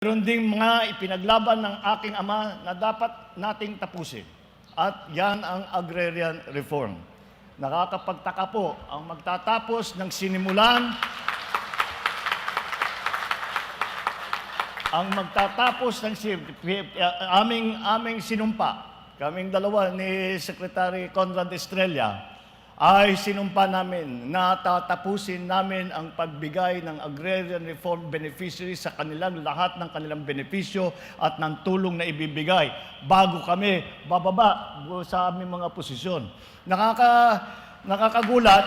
Meron ding mga ipinaglaban ng aking ama na dapat nating tapusin. At yan ang agrarian reform. Nakakapagtaka po ang magtatapos ng sinimulan ang magtatapos ng uh, aming aming sinumpa, kaming dalawa ni Secretary Conrad Estrella, ay sinumpa namin na tatapusin namin ang pagbigay ng agrarian reform beneficiaries sa kanilang lahat ng kanilang benepisyo at ng tulong na ibibigay bago kami bababa sa aming mga posisyon. Nakaka, nakakagulat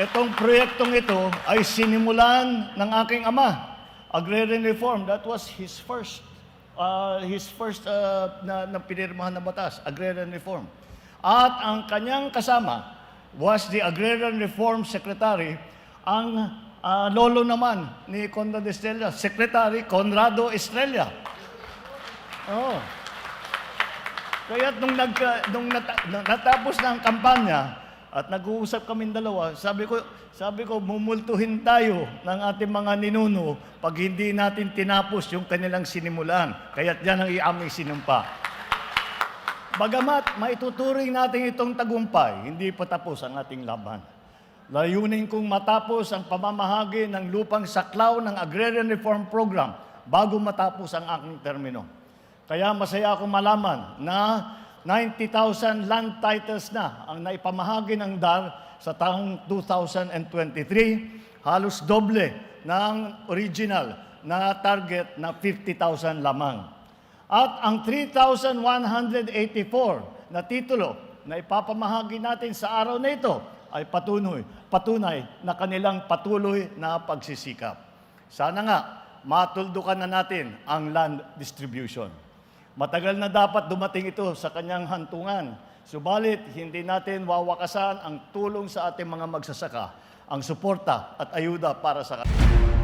Itong proyektong ito ay sinimulan ng aking ama. Agrarian reform, that was his first uh, his first uh, na, na pinirmahan na batas, agrarian reform. At ang kanyang kasama was the agrarian reform secretary, ang uh, lolo naman ni Conrado Estrella, Secretary Conrado Estrella. Oh. Kaya nung, nag, nung natapos na ang kampanya at nag-uusap kami dalawa, sabi ko, sabi ko, mumultuhin tayo ng ating mga ninuno pag hindi natin tinapos yung kanilang sinimulan. Kaya yan ang iaming sinumpa. Bagamat maituturing natin itong tagumpay, hindi pa tapos ang ating laban. Layunin kong matapos ang pamamahagi ng lupang saklaw ng Agrarian Reform Program bago matapos ang aking termino. Kaya masaya akong malaman na 90,000 land titles na ang naipamahagi ng DAR sa taong 2023, halos doble ng original na target na 50,000 lamang. At ang 3,184 na titulo na ipapamahagi natin sa araw na ito ay patunay, patunay na kanilang patuloy na pagsisikap. Sana nga, matuldukan na natin ang land distribution. Matagal na dapat dumating ito sa kanyang hantungan. Subalit, hindi natin wawakasan ang tulong sa ating mga magsasaka, ang suporta at ayuda para sa kanila.